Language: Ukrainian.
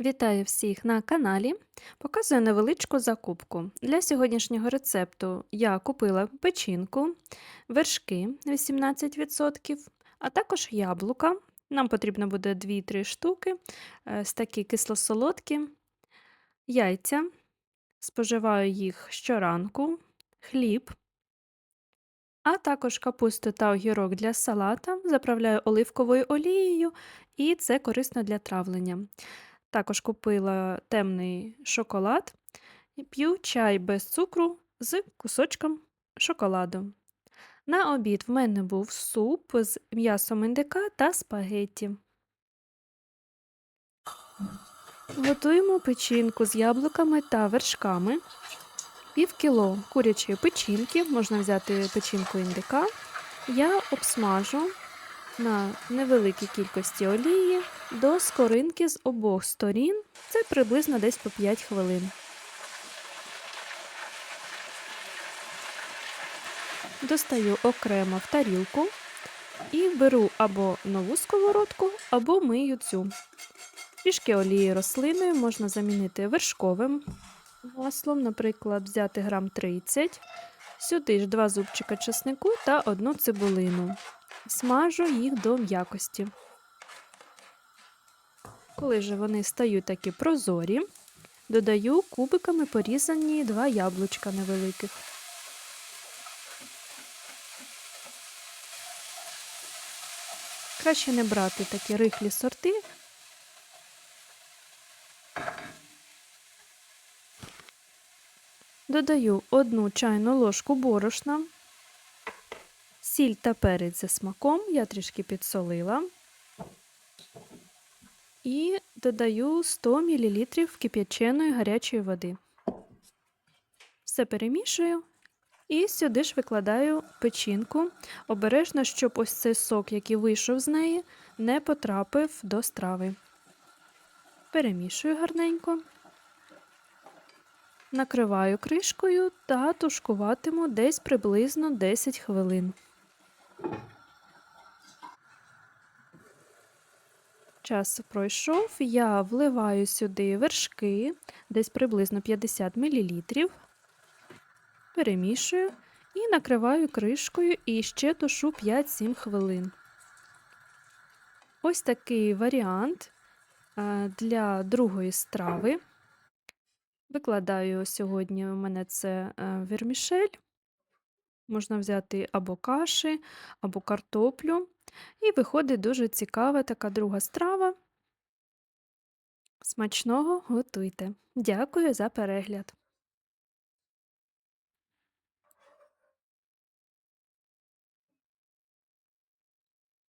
Вітаю всіх на каналі. Показую невеличку закупку. Для сьогоднішнього рецепту я купила печінку, вершки 18%, а також яблука. Нам потрібно буде 2-3 штуки, е, ось такі кисло-солодкі, яйця. Споживаю їх щоранку, хліб, а також капусту та огірок для салата. Заправляю оливковою олією, і це корисно для травлення. Також купила темний шоколад і п'ю чай без цукру з кусочком шоколаду. На обід в мене був суп з м'ясом індика та спагетті. Готуємо печінку з яблуками та вершками. Пів кіло курячої печінки, можна взяти печінку індика. Я обсмажу на невеликій кількості олії до скоринки з обох сторін. Це приблизно десь по 5 хвилин. Достаю окремо в тарілку і беру або нову сковородку, або мию цю. Трішки олії рослиною можна замінити вершковим маслом, наприклад, взяти грам 30, сюди ж два зубчика чеснику та одну цибулину. Смажу їх до м'якості. Коли ж вони стають такі прозорі, додаю кубиками порізані два яблучка невеликих. Краще не брати такі рихлі сорти. Додаю одну чайну ложку борошна, сіль та перець за смаком, я трішки підсолила. І додаю 100 мл кип'яченої гарячої води. Все перемішую і сюди ж викладаю печінку, обережно, щоб ось цей сок, який вийшов з неї, не потрапив до страви. Перемішую гарненько, накриваю кришкою та тушкуватиму десь приблизно 10 хвилин. Час пройшов, я вливаю сюди вершки, десь приблизно 50 мл, перемішую і накриваю кришкою і ще тушу 5-7 хвилин. Ось такий варіант е, для другої страви. Викладаю сьогодні у мене це е, вермішель. Можна взяти або каші, або картоплю. І виходить дуже цікава така друга страва. Смачного готуйте. Дякую за перегляд!